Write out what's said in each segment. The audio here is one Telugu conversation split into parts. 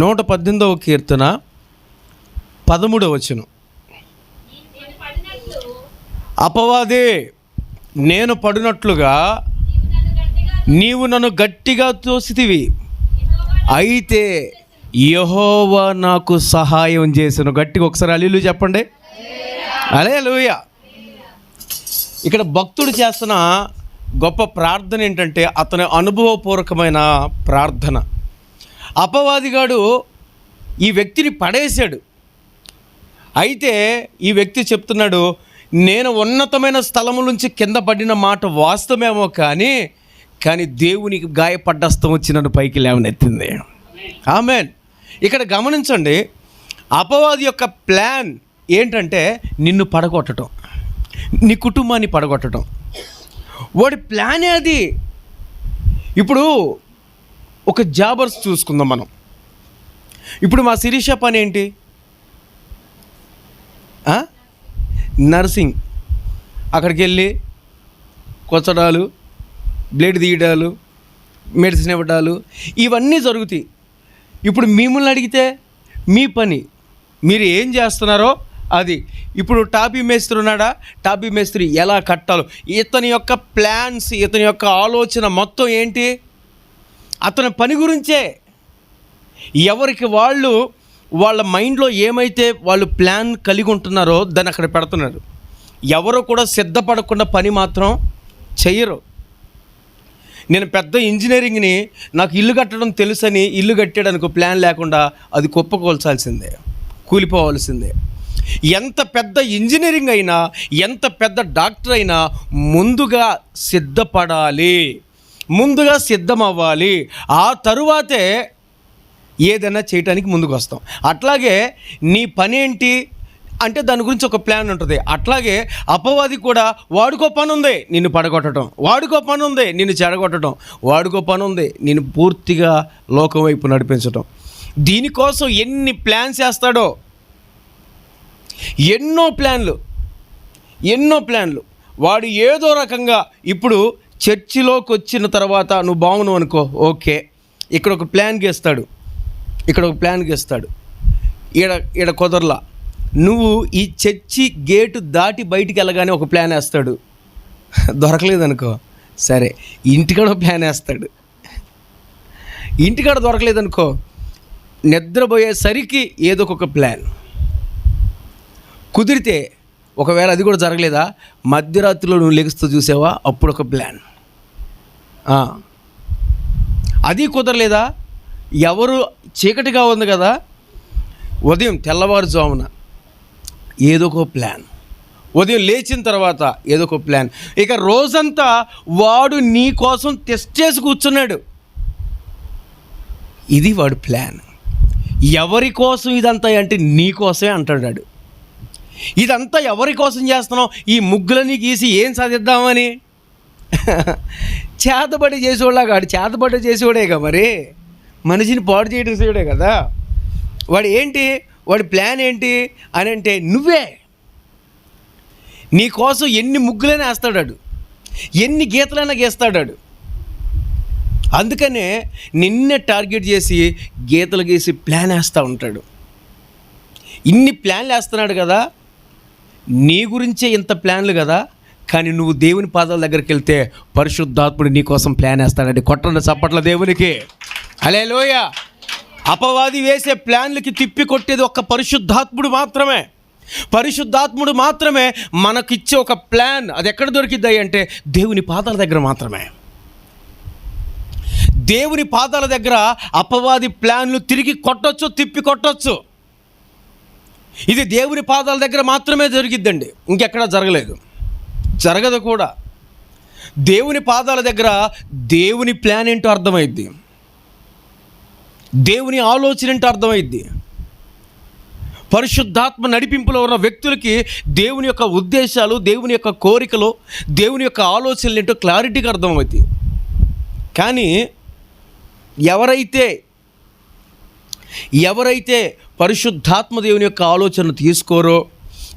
నూట పద్దెనిమిదవ కీర్తన పదమూడవ వచనం. అపవాదే నేను పడినట్లుగా నీవు నన్ను గట్టిగా తోసితివి. అయితే యహోవా నాకు సహాయం చేసాను గట్టిగా ఒకసారి అలీలు చెప్పండి. అలే లూయ ఇక్కడ భక్తుడు చేస్తున్న గొప్ప ప్రార్థన ఏంటంటే అతని అనుభవపూర్వకమైన ప్రార్థన. అపవాదిగాడు ఈ వ్యక్తిని పడేశాడు. అయితే ఈ వ్యక్తి చెప్తున్నాడు నేను ఉన్నతమైన స్థలము నుంచి కింద పడిన మాట వాస్తవమేమో కానీ కానీ దేవునికి గాయపడ్డస్తం వచ్చి నన్ను పైకి లేవనెత్తింది. ఆమెన్. ఇక్కడ గమనించండి అపవాది యొక్క ప్లాన్ ఏంటంటే నిన్ను పడగొట్టడం నీ కుటుంబాన్ని పడగొట్టడం వాడి ప్లానే అది. ఇప్పుడు ఒక జాబర్స్ చూసుకుందాం మనం. ఇప్పుడు మా శిరీష పని ఏంటి? నర్సింగ్. అక్కడికి వెళ్ళి కొచ్చడాలు బ్లేడ్ తీయడాలు మెడిసిన్ ఇవ్వడాలు ఇవన్నీ జరుగుతాయి. ఇప్పుడు మిమ్మల్ని అడిగితే మీ పని మీరు ఏం చేస్తున్నారో అది. ఇప్పుడు టాపీ మేస్త్రి ఉన్నాడా? టాపీ మేస్త్రి ఎలా కట్టాలో. ఇతని యొక్క ప్లాన్స్ ఇతని యొక్క ఆలోచన మొత్తం ఏంటి? అతని పని గురించే. ఎవరికి వాళ్ళు వాళ్ళ మైండ్లో ఏమైతే వాళ్ళు ప్లాన్ కలిగి ఉంటున్నారో దాన్ని అక్కడ పెడుతున్నారు ఎవరు కూడా సిద్ధపడకుండా పని మాత్రం చెయ్యరు. నేను పెద్ద ఇంజనీరింగ్ని నాకు ఇల్లు కట్టడం తెలుసని ఇల్లు కట్టడానికి ప్లాన్ లేకుండా అది కుప్పకోల్చాల్సిందే కూలిపోవాల్సిందే. ఎంత పెద్ద ఇంజనీరింగ్ అయినా ఎంత పెద్ద డాక్టర్ అయినా ముందుగా సిద్ధపడాలి. ముందుగా సిద్ధం అవ్వాలి ఆ తరువాతే ఏదైనా చేయటానికి ముందుకు వస్తాం అట్లాగే నీ పని ఏంటి? అంటే దాని గురించి ఒక ప్లాన్ ఉంటుంది. అట్లాగే అపవాది కూడా వాడుకో పని ఉంది నిన్ను పడగొట్టడం వాడుకో పని ఉంది నిన్ను చెడగొట్టడం వాడుకో పని ఉంది నిన్ను పూర్తిగా లోకం వైపు నడిపించడం దీనికోసం ఎన్ని ప్లాన్స్ వేస్తాడో? ఎన్నో ప్లాన్లు. ఎన్నో ప్లాన్లు. వాడు ఏదో రకంగా ఇప్పుడు చర్చిలోకి వచ్చిన తర్వాత నువ్వు బాగున్నావు అనుకో ఓకే. ఇక్కడ ఒక ప్లాన్ గీస్తాడు. ఇక్కడ ఒక ప్లాన్ గీస్తాడు. ఈడ ఈడ కుదరలా. నువ్వు ఈ చర్చి గేటు దాటి బయటికి వెళ్ళగానే ఒక ప్లాన్ వేస్తాడు. దొరకలేదనుకో. సరే ఇంటికాడ ఒక ప్లాన్ వేస్తాడు. ఇంటికాడ దొరకలేదనుకో. నిద్రపోయేసరికి ఏదో ఒక ప్లాన్. కుదిరితే ఒకవేళ అది కూడా జరగలేదా? మధ్యరాత్రిలో నువ్వు లెగుస్తూ చూసావా? అప్పుడు ఒక ప్లాన్ అది కుదరలేదా? ఎవరు చీకటిగా ఉంది కదా? ఉదయం తెల్లవారుజామున ఏదో ఒక ప్లాన్ ఉదయం లేచిన తర్వాత ఏదో ఒక ప్లాన్ ఇక రోజంతా వాడు నీ కోసం టెస్ట్ చేసి కూర్చున్నాడు. ఇది వాడు ప్లాన్ ఎవరి కోసం ఇదంతా అంటే నీ కోసమే అంటాడు ఇదంతా ఎవరి కోసం చేస్తున్నావు? ఈ ముగ్గులని గీసి ఏం సాధిద్దామని? చేతబడి చేసేవాళ్ళ కాడు చేతబడి చేసేవాడేగా మరి. మనిషిని పాడు చేయడం కదా. వాడు ఏంటి? వాడి ప్లాన్ ఏంటి? అని అంటే నువ్వే. నీకోసం ఎన్ని ముగ్గులైనా వేస్తాడాడు. ఎన్ని గీతలైనా గీస్తాడాడు. అందుకనే నిన్నే టార్గెట్ చేసి గీతలు గీసి ప్లాన్ వేస్తూ ఉంటాడు. ఇన్ని ప్లాన్లు వేస్తున్నాడు కదా నీ గురించే ఇంత ప్లాన్లు కదా? కానీ నువ్వు దేవుని పాదాల దగ్గరికి వెళ్తే పరిశుద్ధాత్ముడు నీ కోసం ప్లాన్ వేస్తాడండి. కొట్టండి చప్పట్ల దేవునికి. అలే లోయ అపవాది వేసే ప్లాన్లకి తిప్పి కొట్టేది ఒక్క పరిశుద్ధాత్ముడు మాత్రమే. పరిశుద్ధాత్ముడు మాత్రమే మనకిచ్చే ఒక ప్లాన్ అది ఎక్కడ దొరికిద్దాయి అంటే దేవుని పాదాల దగ్గర మాత్రమే. దేవుని పాదాల దగ్గర అపవాది ప్లాన్లు తిరిగి కొట్టొచ్చు తిప్పి కొట్టొచ్చు. ఇది దేవుని పాదాల దగ్గర మాత్రమే జరిగిద్దండి. ఇంకెక్కడా జరగలేదు. జరగదు కూడా. దేవుని పాదాల దగ్గర దేవుని ప్లాన్ ఏంటో అర్థమైద్ది. దేవుని ఆలోచన ఏంటో అర్థమైద్ది. పరిశుద్ధాత్మ నడిపింపులో ఉన్న వ్యక్తులకి దేవుని యొక్క ఉద్దేశాలు దేవుని యొక్క కోరికలు దేవుని యొక్క ఆలోచనలు ఏంటో క్లారిటీగా అర్థమవుతాయి కానీ ఎవరైతే ఎవరైతే పరిశుద్ధాత్మ దేవుని యొక్క ఆలోచన తీసుకోరో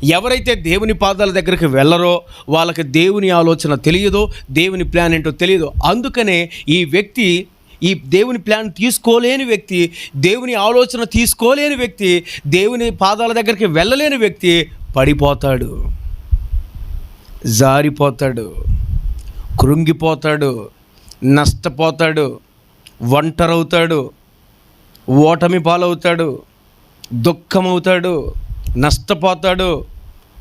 ఎవరైతే దేవుని పాదాల దగ్గరికి వెళ్ళరో వాళ్ళకి దేవుని ఆలోచన తెలియదో దేవుని ప్లాన్ ఏంటో తెలియదో అందుకనే ఈ వ్యక్తి ఈ దేవుని ప్లాన్ తీసుకోలేని వ్యక్తి దేవుని ఆలోచన తీసుకోలేని వ్యక్తి దేవుని పాదాల దగ్గరికి వెళ్ళలేని వ్యక్తి పడిపోతాడు. జారిపోతాడు. కృంగిపోతాడు. నష్టపోతాడు. ఒంటరవుతాడు. ఓటమి పాలవుతాడు దుఃఖమవుతాడు నష్టపోతాడు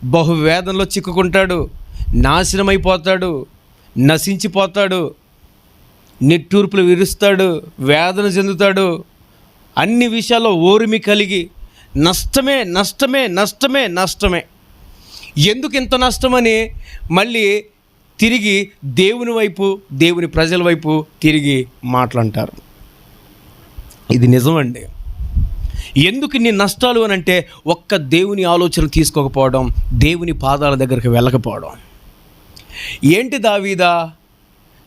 బహువేదనలో చిక్కుకుంటాడు నాశనమైపోతాడు నశించిపోతాడు నిట్టూర్పులు విరుస్తాడు వేదన చెందుతాడు అన్ని విషయాల్లో ఓరిమి కలిగి నష్టమే నష్టమే నష్టమే నష్టమే. ఎందుకు ఇంత నష్టమని మళ్ళీ తిరిగి దేవుని వైపు దేవుని ప్రజల వైపు తిరిగి మాట్లాంటారు ఇది నిజమండి. ఎందుకు ఇన్ని నష్టాలు అని అంటే ఒక్క దేవుని ఆలోచన తీసుకోకపోవడం దేవుని పాదాల దగ్గరికి వెళ్ళకపోవడం. ఏంటి దావీదా?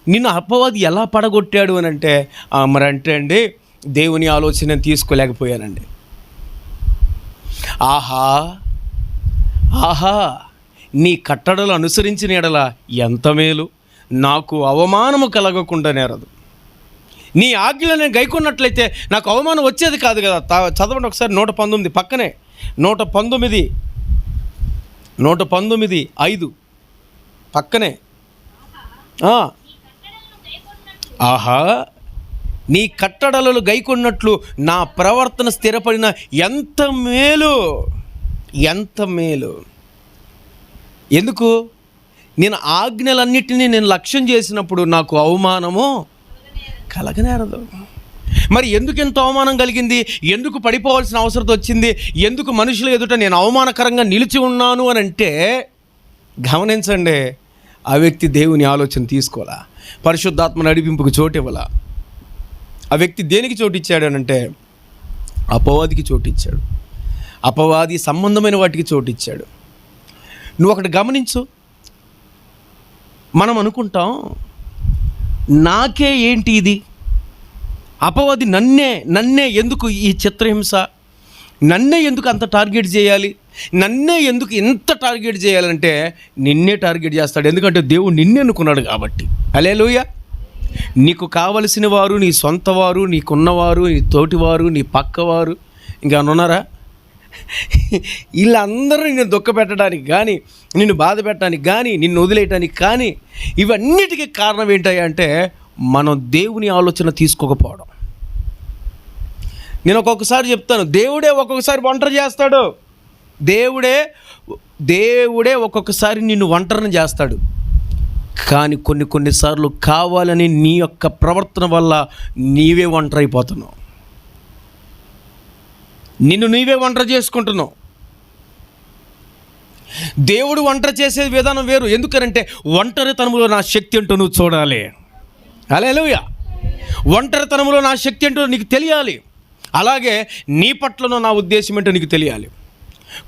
నిన్ను అపవాది ఎలా పడగొట్టాడు అని అంటే మరి అంటే అండి దేవుని ఆలోచన తీసుకోలేకపోయానండి. ఆహా ఆహా నీ కట్టడలు అనుసరించిన ఎడల ఎంత మేలు. నాకు అవమానము కలగకుండా నేరదు. నీ ఆజ్ఞలు నేను గైకొన్నట్లయితే నాకు అవమానం వచ్చేది కాదు కదా. చదవండి ఒకసారి నూట పంతొమ్మిది పక్కనే. నూట పంతొమ్మిది. నూట పంతొమ్మిది ఐదు పక్కనే. ఆహా. నీ కట్టడలలు గైకొన్నట్లు నా ప్రవర్తన స్థిరపడిన ఎంత మేలు. ఎంత మేలు. ఎందుకు? నేను ఆజ్ఞలన్నిటినీ నేను లక్ష్యం చేసినప్పుడు నాకు అవమానము కలగనేరదు. మరి ఎందుకు ఇంత అవమానం కలిగింది? ఎందుకు పడిపోవాల్సిన అవసరం వచ్చింది? ఎందుకు మనుషుల ఎదుట నేను అవమానకరంగా నిలిచి ఉన్నాను అని అంటే గమనించండి ఆ వ్యక్తి దేవుని ఆలోచన తీసుకోవాలా? పరిశుద్ధాత్మ నడిపింపుకు చోటు ఇవ్వాలా? ఆ వ్యక్తి దేనికి చోటు ఇచ్చాడు అని అంటే అపవాదికి చోటు ఇచ్చాడు. అపవాది సంబంధమైన వాటికి చోటు ఇచ్చాడు. నువ్వు ఒకటి గమనించు. మనం అనుకుంటాం నాకే ఏంటి ఇది? అపవాది నన్నే నన్నే ఎందుకు ఈ చిత్రహింస? నన్నే ఎందుకు అంత టార్గెట్ చేయాలి? నన్నే ఎందుకు ఇంత టార్గెట్ చేయాలంటే నిన్నే టార్గెట్ చేస్తాడు. ఎందుకంటే దేవుడు నిన్నే అనుకున్నాడు కాబట్టి. అలే లూయ నీకు కావలసిన వారు నీ సొంత వారు నీకున్నవారు నీ తోటివారు నీ పక్కవారు. ఇంకా ఉన్నారా వీళ్ళందరూ నిన్ను దుఃఖపెట్టడానికి కానీ నిన్ను బాధ పెట్టడానికి కానీ నిన్ను వదిలేయటానికి కానీ ఇవన్నిటికీ కారణం ఏంటయ్యా అంటే మనం దేవుని ఆలోచన తీసుకోకపోవడం. నేను ఒక్కొక్కసారి చెప్తాను దేవుడే ఒక్కొక్కసారి ఒంటరి చేస్తాడు. దేవుడే దేవుడే ఒక్కొక్కసారి నిన్ను ఒంటరిని చేస్తాడు. కానీ కొన్ని కొన్నిసార్లు కావాలని నీ యొక్క ప్రవర్తన వల్ల నీవే ఒంటరి అయిపోతున్నావు నిన్ను నీవే వంట చేసుకుంటున్నావు. దేవుడు వంట చేసే విధానం వేరు. ఎందుకనంటే ఒంటరితనంలో నా శక్తి ఏంటో నువ్వు చూడాలి. అలేలుయ ఒంటరితనంలో నా శక్తి ఏంటో నీకు తెలియాలి. అలాగే నీ పట్లనో నా ఉద్దేశం ఏంటో నీకు తెలియాలి.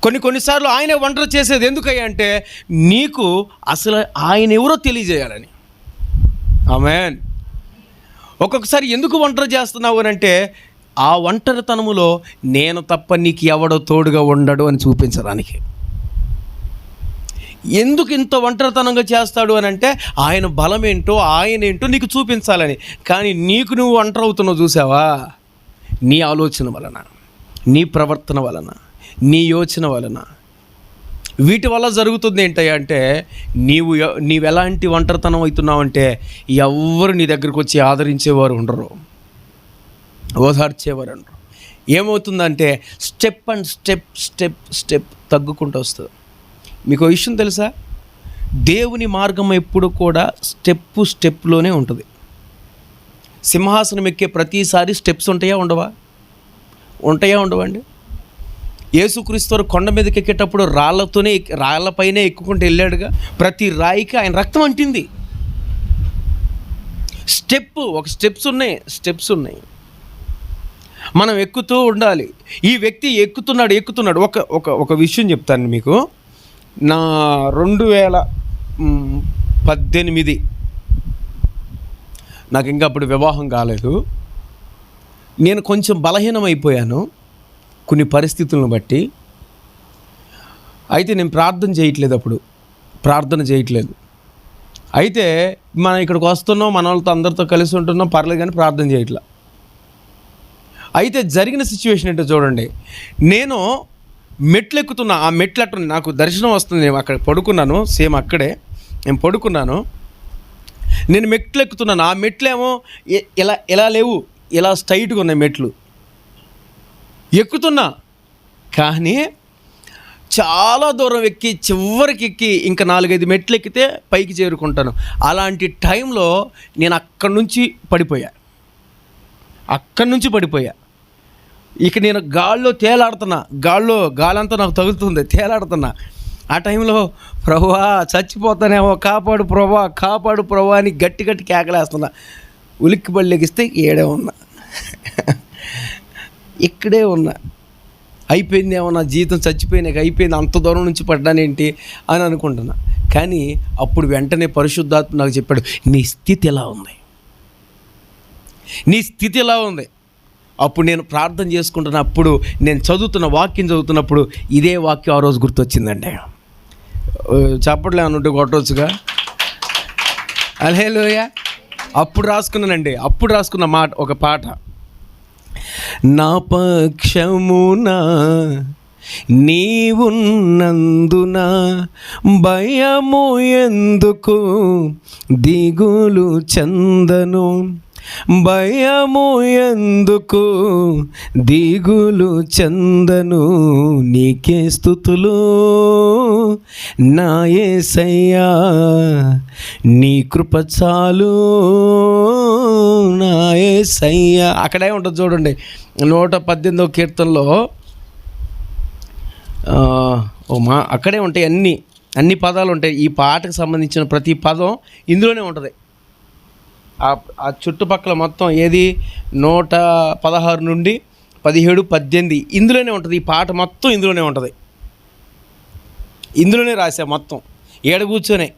కొన్ని కొన్నిసార్లు ఆయనే వంట చేసేది ఎందుకయ్యా అంటే నీకు అసలు ఆయన ఎవరో తెలియజేయాలని. ఆమెన్. ఒక్కొక్కసారి ఎందుకు వంట చేస్తున్నావు అని అంటే ఆ ఒంటరితనములో నేను తప్ప నీకు ఎవడో తోడుగా ఉండడు అని చూపించడానికి. ఎందుకు ఇంత ఒంటరితనంగా చేస్తాడు అని అంటే ఆయన బలం ఏంటో ఆయన ఏంటో నీకు చూపించాలని. కానీ నీకు నువ్వు ఒంటరి అవుతున్నావు చూసావా? నీ ఆలోచన వలన నీ ప్రవర్తన వలన నీ యోచన వలన. వీటి వల్ల జరుగుతుంది ఏంటయ్యా అంటే నీవు నీవెలాంటి నీవు ఎలాంటి ఒంటరితనం అవుతున్నావు అంటే ఎవ్వరు నీ దగ్గరకు వచ్చి ఆదరించేవారు ఉండరు. ఓదార్చేవారు అంటారు ఏమవుతుందంటే step and step step step తగ్గుకుంటూ వస్తుంది. మీకు విషయం తెలుసా? దేవుని మార్గం ఎప్పుడు కూడా స్టెప్ స్టెప్లోనే ఉంటుంది. సింహాసనం ఎక్కే ప్రతిసారి స్టెప్స్ ఉంటాయా ఉండవా? ఉంటాయా ఉండవండి యేసుక్రీస్తు కొండ మీదకి ఎక్కేటప్పుడు రాళ్ళతోనే రాళ్ళపైనే ఎక్కుకుంటూ వెళ్ళాడుగా. ప్రతి రాయికి ఆయన రక్తం అంటింది. స్టెప్ ఒక స్టెప్స్ ఉన్నాయి స్టెప్స్ ఉన్నాయి. మనం ఎక్కుతూ ఉండాలి. ఈ వ్యక్తి ఎక్కుతున్నాడు ఎక్కుతున్నాడు. ఒక ఒక ఒక విషయం చెప్తాను మీకు. నా రెండు వేల పద్దెనిమిది నాకు ఇంకా అప్పుడు వివాహం కాలేదు. నేను కొంచెం బలహీనమైపోయాను కొన్ని పరిస్థితులను బట్టి. అయితే నేను ప్రార్థన చేయట్లేదు అప్పుడు. ప్రార్థన చేయట్లేదు. అయితే మనం ఇక్కడికి వస్తున్నాం మన వాళ్ళతో అందరితో కలిసి ఉంటున్నాం పర్లేదు కానీ ప్రార్థన చేయట్లా. అయితే జరిగిన సిచ్యువేషన్ ఏంటో చూడండి. నేను మెట్లు ఎక్కుతున్నా ఆ మెట్లు అట్టు నాకు దర్శనం వస్తుంది నేను అక్కడ పడుకున్నాను సేమ్ అక్కడే నేను పడుకున్నాను. నేను మెట్లు ఎక్కుతున్నాను ఆ మెట్లేమో ఇ- ఇలా ఇలా లేవు ఇలా స్ట్రైట్గా ఉన్నాయి మెట్లు. ఎక్కుతున్నా కానీ చాలా దూరం ఎక్కి చివరికి ఎక్కి ఇంకా నాలుగైదు మెట్లు ఎక్కితే పైకి చేరుకుంటాను. అలాంటి టైంలో నేను అక్కడి నుంచి పడిపోయా. అక్కడి నుంచి పడిపోయా. ఇక నేను గాల్లో తేలాడుతున్నా. గాల్లో గాలంతా నాకు తగులుతుంది. తేలాడుతున్నా. ఆ టైంలో ప్రభా చచ్చిపోతానేమో కాపాడు ప్రభా కాపాడు ప్రభా అని గట్టి గట్టి కేకలేస్తున్నా. ఉలిక్కి బళ్ళెగిస్తే ఏడే ఉన్నా. ఇక్కడే ఉన్నా. అయిపోయింది ఏమన్నా? జీతం చచ్చిపోయినాక అయిపోయింది. అంత దూరం నుంచి పడ్డానేంటి అని అనుకుంటున్నా. కానీ అప్పుడు వెంటనే పరిశుద్ధాత్మ నాకు చెప్పాడు నీ స్థితి ఎలా ఉంది? నీ స్థితి ఎలా ఉంది? అప్పుడు నేను ప్రార్థన చేసుకుంటున్నప్పుడు నేను చదువుతున్న వాక్యం చదువుతున్నప్పుడు ఇదే వాక్యం ఆ రోజు గుర్తొచ్చిందండి. ఓ, చప్పట్లు ఏమన్నా ఉంటే కొట్టవచ్చుగా అలేలోయ అప్పుడు రాసుకున్నానండి అప్పుడు రాసుకున్న మాట ఒక పాట. నా పక్షమున నీవున్నందున భయము ఎందుకు దిగులు చందను? భయము ఎందుకు? దిగులు చందను నీకే స్థుతులు. నాయసయ్యా నీ కృప చాలు. నాయసయ్యా అక్కడే ఉంటుంది చూడండి నూట పద్దెనిమిదవ కీర్తనలో ఓ మా అక్కడే ఉంటాయి అన్నీ అన్ని పదాలు ఉంటాయి. ఈ పాటకు సంబంధించిన ప్రతి పదం ఇందులోనే ఉంటుంది. ఆ చుట్టుపక్కల మొత్తం ఏది? నూట పదహారు నుండి పదిహేడు పద్దెనిమిది. ఇందులోనే ఉంటుంది. ఈ పాట మొత్తం ఇందులోనే ఉంటుంది. ఇందులోనే రాసా మొత్తం. ఏడ కూర్చొనే?